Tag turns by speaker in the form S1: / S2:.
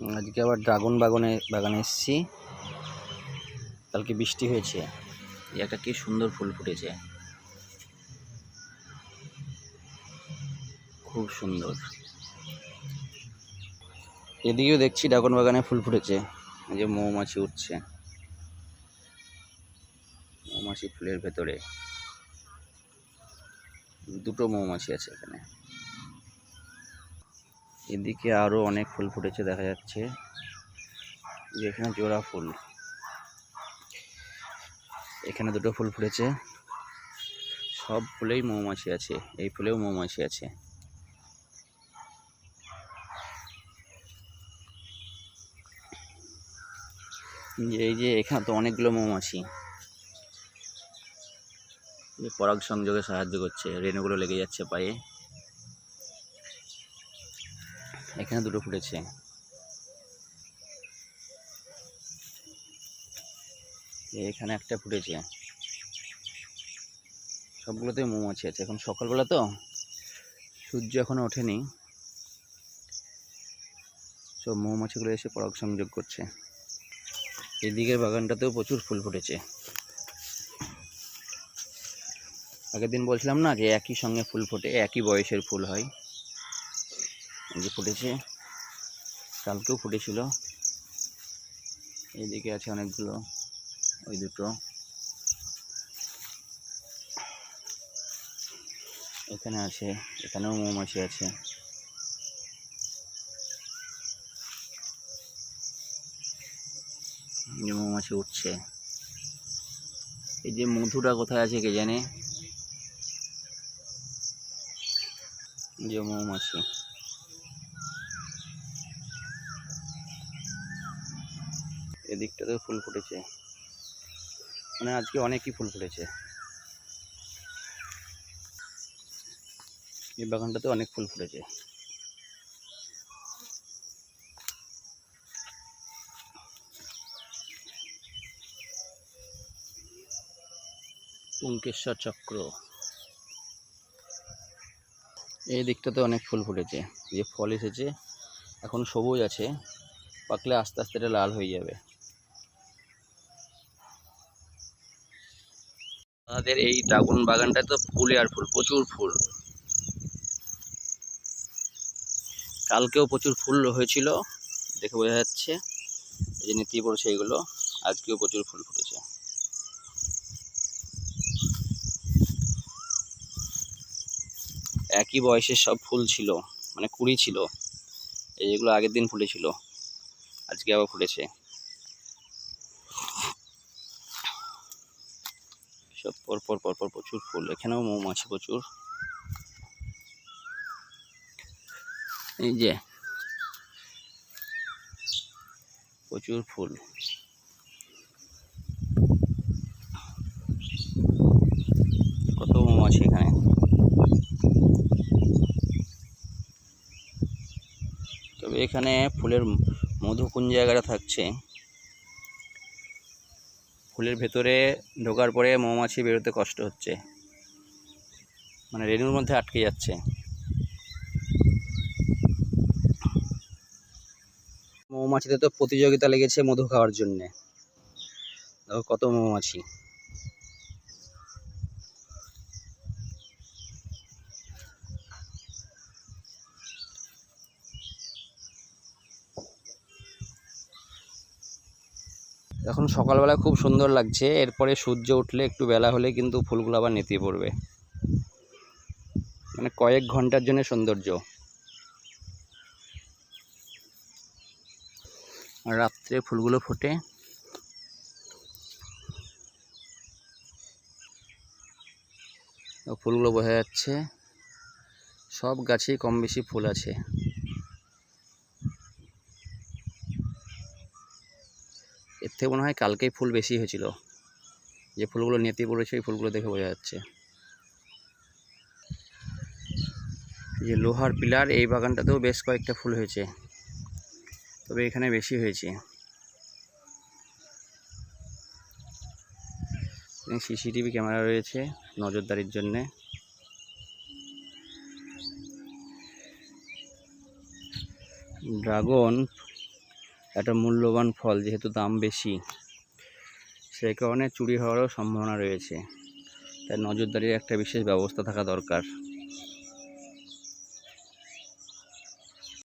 S1: আজকে আবার ড্রাগন বাগানে বাগানে এসেছি। কালকে বৃষ্টি হয়েছে। একটা কি সুন্দর ফুল ফুটেছে। খুব সুন্দর। এদিকেও দেখছি ড্রাগন বাগানে ফুল ফুটেছে। যে মৌমাছি উঠছে। মৌমাছি ফুলের ভেতরে। দুটো মৌমাছি আছে এখানে। এদিকে আরও অনেক ফুল ফুটেছে, দেখা যাচ্ছে। এখানে জোড়া ফুল। এখানে দুটো ফুল ফুটেছে। সব ফুলেই মৌমাছি আছে, এই ফুলেও মৌমাছি আছে। এই যে এখানে তো অনেকগুলো মৌমাছি। পরাগ সংযোগে সাহায্য করছে, রেণুগুলো লেগে যাচ্ছে পায়ে। এখানে দুটো ফুটেছে। এখানে একটা ফুটেছে। সবগুলোতে মৌমাছি আছে। এখন সকালবেলা তো সূর্য এখনও ওঠেনি। সব মৌমাছিগুলো এসে পরাগ সংযোগ করছে। এদিকের বাগানটাতেও প্রচুর ফুল ফুটেছে। আগের দিন বলছিলাম না যে একই সঙ্গে ফুল ফোটে, একই বয়সের ফুল হয়। যে ফুটেছে। কালকেও ফুটেছিল। এইদিকে আছে অনেকগুলো, ওই দুটো। এখানে আছে, এখানেও মৌমাছি আছে। যে মৌমাছি উঠছে। এই যে মধুটা কোথায় আছে কে জানে? যে মৌমাছি। এদিকটাতেও ফুল ফুটেছে। মানে আজকে অনেকই ফুল ফুটেছে। এই বাগানটাতে অনেক ফুল ফুটেছে। পুঙ্কেশ্বর চক্র। এই দিকটাতে অনেক ফুল ফুটেছে। যে ফল এসেছে, এখন সবুজ আছে, পাকলে আস্তে আস্তে এটা লাল হয়ে যাবে। আমাদের এই ড্রাগন বাগানটা তো ফুলে আর ফুল, প্রচুর ফুল। কালকেও প্রচুর ফুল হয়েছিল, দেখে বোঝা যাচ্ছে। এই যে নেতিয়ে পড়ছে এগুলো আজকেও প্রচুর ফুল ফুটেছে। একই বয়সের সব ফুল ছিল মানে কুড়ি ছিল। এই যেগুলো আগের দিন ফুটেছিল, আজকে আবার ফুটেছে। সব পর পর পর পর প্রচুর ফুল। এখানেও মৌমাছি প্রচুর। এই যে, প্রচুর ফুল। কত মৌমাছি এখানে? তবে এখানে ফুলের মধু কোন জায়গাটা থাকছে? ফুলের ভেতরে ঢোকার পরে মৌমাছি বেরোতে কষ্ট হচ্ছে। মানে রেণুর মধ্যে আটকে যাচ্ছে। মৌমাছিতে তো প্রতিযোগিতা লেগেছে মধু খাওয়ার জন্যে। দেখো কত মৌমাছি। এখন সকালবেলা খুব সুন্দর লাগছে, এরপরে সূর্য উঠলে একটু বেলা হলে কিন্তু ফুলগুলো আবার নেতিয়ে পড়বে। মানে কয়েক ঘণ্টার জন্য সৌন্দর্য। রাত্রে ফুলগুলো ফোটে। ফুলগুলো বোঝা যাচ্ছে, সব গাছেই কম বেশি ফুল আছে। থেকে মনে হয় কালকেই ফুল বেশি হয়েছিল। যে ফুলগুলো নেতি পড়েছে ওই ফুলগুলো দেখে বোঝা যাচ্ছে। যে লোহার পিলার, এই বাগানটাতেও বেশ কয়েকটা ফুল হয়েছে। তবে এখানে বেশি হয়েছে। সিসিটিভি ক্যামেরা রয়েছে নজরদারির জন্যে। ড্রাগন একটা মূল্যবান ফল, যেহেতু দাম বেশি সেই কারণে চুরি হওয়ারও সম্ভাবনা রয়েছে। তাই নজরদারির একটা বিশেষ ব্যবস্থা থাকা দরকার।